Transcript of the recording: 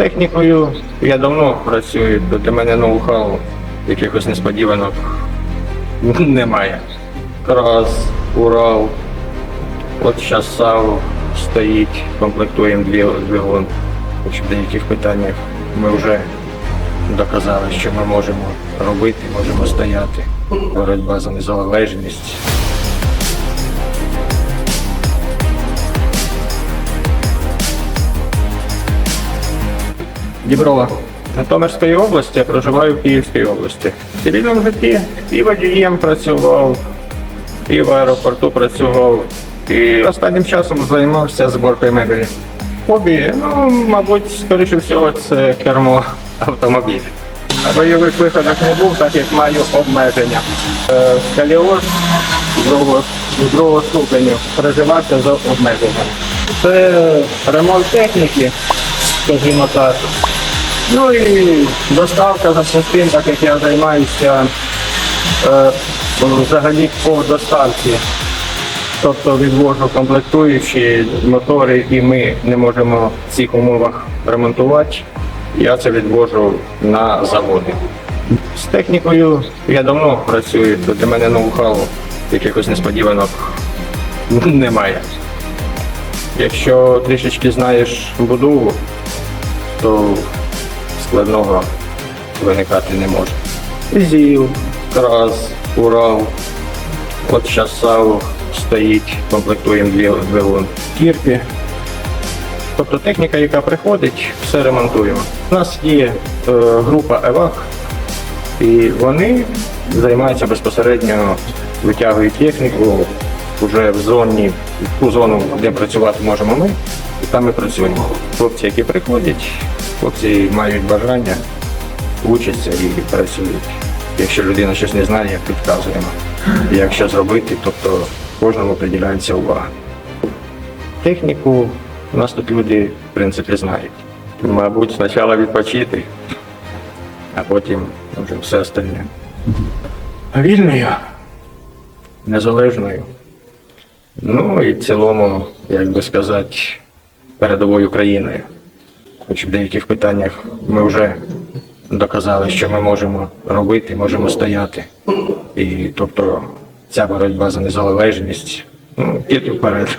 технікою я давно працюю, для мене ноу-хау якихось несподіванок немає. Крас, Урал, от зараз САУ стоїть, комплектуємо двигун. В деяких питаннях ми вже доказали, що ми можемо робити, можемо стояти. Боротьба за незалежність. Діброва. Житомирської області, я проживаю в Київській області. В цивільному житті і водієм працював, і в аеропорту працював. І останнім часом займався зборкою мебелі. Хобі, ну, мабуть, скоріше всього, це кермо автомобіля. На бойових виходах не був, так як маю обмеження. Е, другого, другого ступеню проживався з обмеженням. Це ремонт техніки, скажімо так. Ну і доставка запчастин, так як я займаюся е, взагалі по доставці. Тобто відвожу комплектуючі мотори, які ми не можемо в цих умовах ремонтувати. Я це відвожу на заводи. З технікою я давно працюю, то для мене ноу-хау якихось несподіванок немає. Якщо трішечки знаєш будову, то складного виникати не може. ЗІЛ, крас, Урал, от зараз САУ стоїть, комплектуємо дві двигун кірки. Тобто техніка, яка приходить, все ремонтуємо. У нас є е, група ЕВАК, і вони займаються безпосередньо, витягують техніку вже в зоні, в ту зону, де працювати можемо ми, і там ми працюємо. Хлопці, які приходять, хлопці мають бажання, учаться і працюють. Якщо людина щось не знає, як підказуємо. Як що зробити, тобто кожному приділяється увага. Техніку у нас тут люди, в принципі, знають. Мабуть, спочатку відпочити, а потім вже все остальне. Вільною, незалежною. Ну і в цілому, як би сказати, передовою країною. Хоч в деяких питаннях ми вже доказали, що ми можемо робити, можемо стояти. І тобто ця боротьба за незалежність, ну, тільки вперед.